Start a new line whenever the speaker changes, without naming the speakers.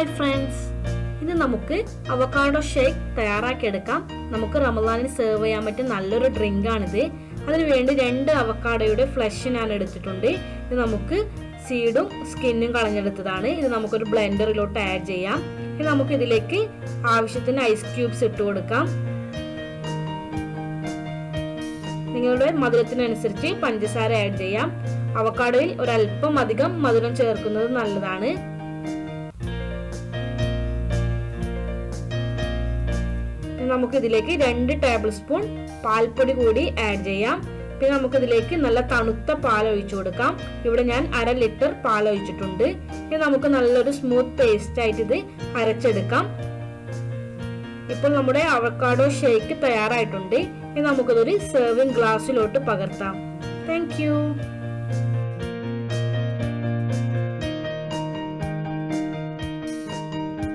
Hi friends ഇന്ന് നമുക്ക് avocado shake തയ്യാറാക്കിയെടുക്കാം. നമുക്ക് റമദാനിന് സെർവ് ചെയ്യാൻ പറ്റിയ നല്ലൊരു ഡ്രിങ്ക് ആണിത്. അതിനു വേണ്ടി രണ്ട് അവക്കാഡോയുടെ ഫ്ലഷ് ഞാൻ എടുത്തിട്ടുണ്ട്. ഇത് നമുക്ക് സീഡും സ്കിന്നും കളഞ്ഞെടുത്തതാണ്. ഇത് നമുക്കൊരു ബ്ലെൻഡറിലോട്ട് ആഡ് ചെയ്യാം. ഇനി നമുക്ക് ഇതിലേക്ക് ആവശ്യത്തിന് ഐസ് ക്യൂബ്സ് ഇട്ട് കൊടുക്കാം. നിങ്ങളുടെ മധുരത്തിനനുസരിച്ച് പഞ്ചസാര ആഡ് ചെയ്യാം. അവക്കാഡോയിൽ ഒരല്പം അധികം മധുരം ചേർക്കുന്നത് നല്ലതാണ്. നമുക്ക് ഇതിലേക്ക് രണ്ട് ടേബിൾ സ്പൂൺ പാൽപ്പൊടി കൂടി ആഡ് ചെയ്യാം. പിന്നെ നമുക്കിതിലേക്ക് നല്ല തണുത്ത പാൽ ഒഴിച്ചു കൊടുക്കാം. ഇവിടെ ഞാൻ അര ലിറ്റർ പാൽ ഒഴിച്ചിട്ടുണ്ട്. ഇനി നമുക്ക് നല്ലൊരു സ്മൂത്ത് പേസ്റ്റ് ആയിട്ട് ഇത് അരച്ചെടുക്കാം. ഇപ്പോൾ നമ്മുടെ അവക്കാഡോ ഷേക്ക് തയ്യാറായിട്ടുണ്ട്. ഇനി നമുക്കിതൊരു സെർവിങ് ഗ്ലാസ്സിലോട്ട് പകർത്താം. താങ്ക്